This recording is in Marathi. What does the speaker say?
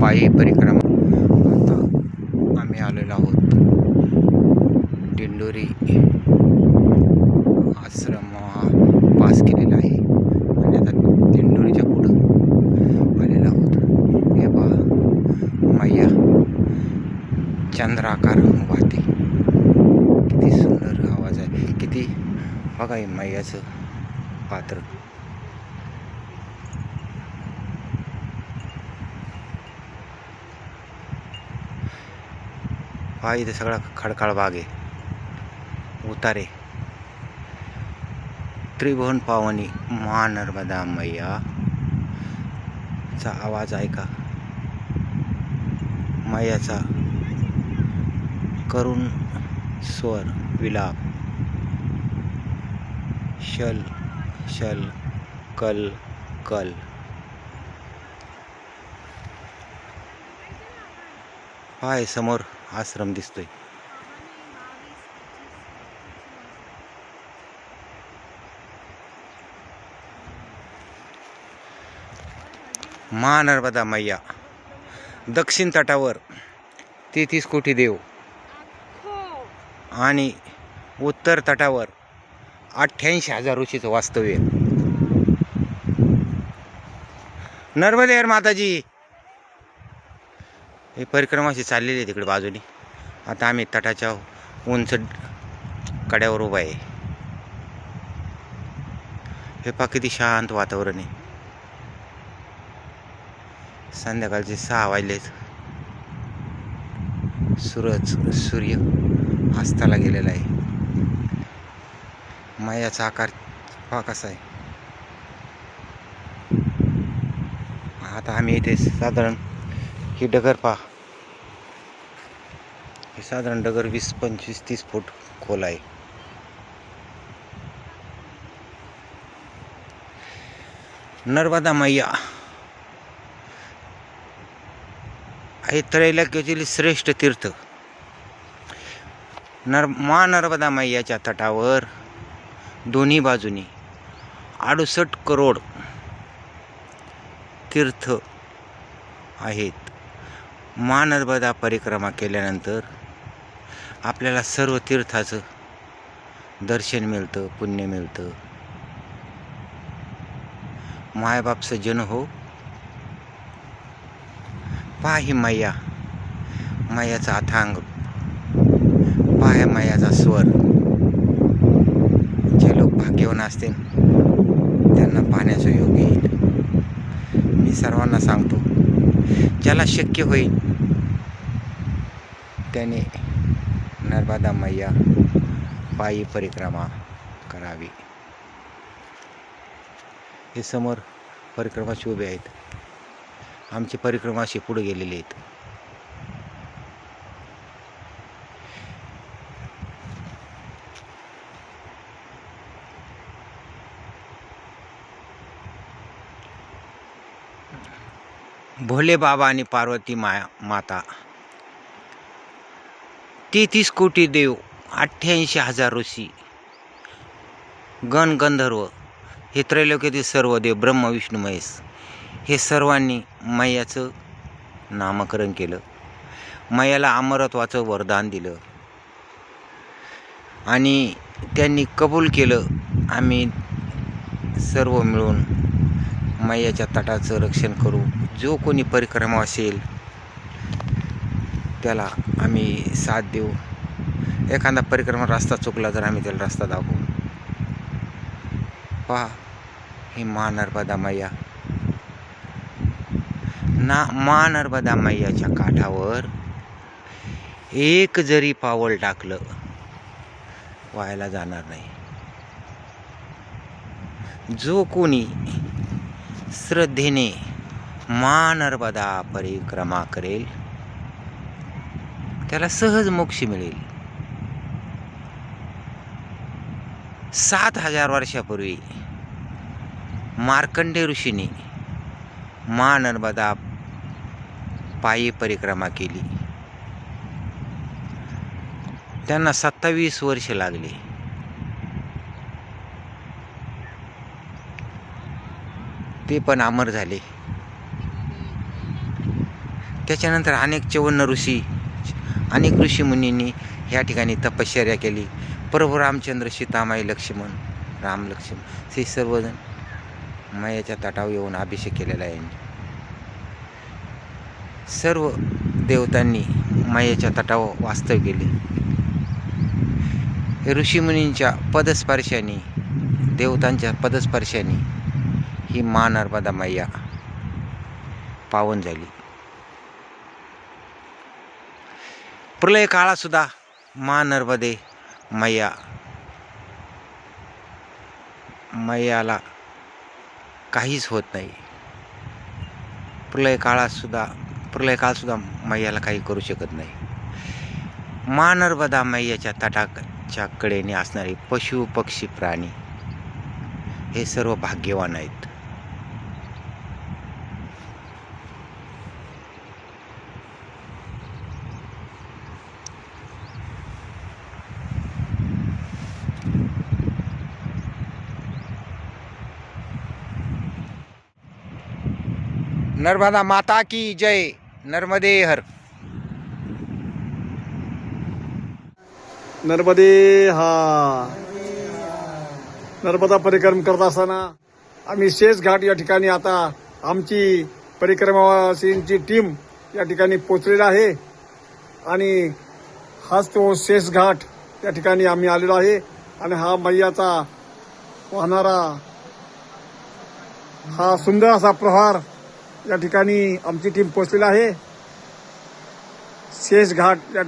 पायी परिक्रमा. आता आम्ही आलेलो आहोत दिंडोरी आश्रम हा पास केलेला आहे. आणि आता दिंडोरीच्या पुढं आलेलो आहोत. हे बा मैया चंद्राकार वाहते. किती सुंदर आवाज आहे. किती बघा हे मैयाचं पात्र. हा इथे सगळा खडकाळ भाग आहे उतारे. त्रिभुवन पावनी महा नर्मदा मैया. चा आवाज ऐका. मैयाचा करुण स्वर विलाप. शल शल कल कल. हाय समोर. आश्रम दिसतोय. महानर्मदा मैया दक्षिण तटावर तेहतीस कोटी देव. आणि उत्तर तटावर अठ्ठ्याऐंशी हजार ऋषीचं वास्तव्य. नर्मदेवर माताजी हे परिक्रमाशी चाललेली आहे तिकडे बाजूनी. आता आम्ही तटाच्या उंच कड्यावर उभा आहे. हे पा किती शांत वातावरण आहे. संध्याकाळचे सहा वाजलेत. सूरज सूर्य अस्ताला गेलेला आहे. मायाचा आकार पा कसा आहे. आता आम्ही इथे साधारण ही डगर पहा. हे साधारण डगर वीस पंचवीस तीस फूट खोल आहे. नर्मदा मैया. हे त्रैलाक्यातील श्रेष्ठ तीर्थ. नर मा नर्मदा मैयाच्या तटावर दोन्ही बाजूनी अडुसष्ट करोड तीर्थ आहेत. मा नर्मदा परिक्रमा केल्यानंतर आपल्याला सर्व तीर्थाचं दर्शन मिळतं पुण्य मिळतं. मायबापचं जन हो. पहा ही मैया. मैयाचा अथांग. पाय मैयाचा स्वर. जे लोक भाग्यवान असतील त्यांना पाहण्याचा योग येईल. मी सर्वांना सांगतो ज्याला शक्य होईल त्याने नर्मदा मैया पायी परिक्रमा करावी. हे समोर परिक्रमाशी उभे आहेत. आमची परिक्रमा अशी पुढे गेलेली आहेत. भोले बाबा आणि पार्वती माया माता तेहतीस कोटी देव अठ्ठ्याऐंशी हजार ऋषी. गण गंधर्व हे त्रैलोक्यातील सर्व देव ब्रह्म विष्णू महेश हे सर्वांनी मैयाचं नामकरण केलं. मैयाला अमरत्वाचं वरदान दिलं. आणि त्यांनी कबूल केलं आम्ही सर्व मिळून मैयाच्या तटाचं रक्षण करू. जो कोणी परिक्रमा असेल त्याला आम्ही साथ देऊ. एखादा परिक्रमा रस्ता चुकला तर आम्ही त्याला रस्ता दाखवू. पहा ही मा नर्मदा मैया. ना मा नर्मदा मैयाच्या काठावर एक जरी पावल टाकलं व्हायला जाणार नाही. जो कोणी श्रद्धेने मा नर्मदा परिक्रमा करेल त्याला सहज मोक्ष मिळेल. सात हजार वर्षापूर्वी मार्कंडे ऋषीने मा नर्मदा पायी परिक्रमा केली. त्यांना सत्तावीस वर्ष लागली. ते पण अमर झाले. त्याच्यानंतर अनेक चवन्न ऋषी अनेक ऋषीमुनींनी ह्या ठिकाणी तपश्चर्या केली. प्रभू रामचंद्र सीतामाई लक्ष्मण राम लक्ष्मण हे सर्वजण मायाच्या तटावर येऊन अभिषेक केलेला आहे. सर्व देवतांनी मायेच्या तटावर वास्तव केले. ऋषीमुनींच्या पदस्पर्शाने देवतांच्या पदस्पर्शाने ही मा नर्मदा मैया पावन झाली. प्रलय काळातसुद्धा मा नर्मदे मैया. मैयाला काहीच होत नाही. प्रलय काळातसुद्धा प्रलय काळसुद्धा मैयाला काही करू शकत नाही. मा नर्मदा मैयाच्या तटाच्या कडेने असणारे पशु पक्षी प्राणी हे सर्व भाग्यवान आहेत. नर्मदा माता की जय नर्मदे हर नर्मदे हा नर्मदा परिक्रम करत असताना आम्ही शेष घाट या ठिकाणी आता आमची परिक्रमावासींची टीम या ठिकाणी पोचलेली आहे. आणि हाच तो शेष घाट या ठिकाणी आम्ही आलेलो आहे. आणि हा मैयाचा वाहणारा हा सुंदर असा प्रहार या ठिकाणी आमची टीम पोहोचलेली आहे. शेष घाट या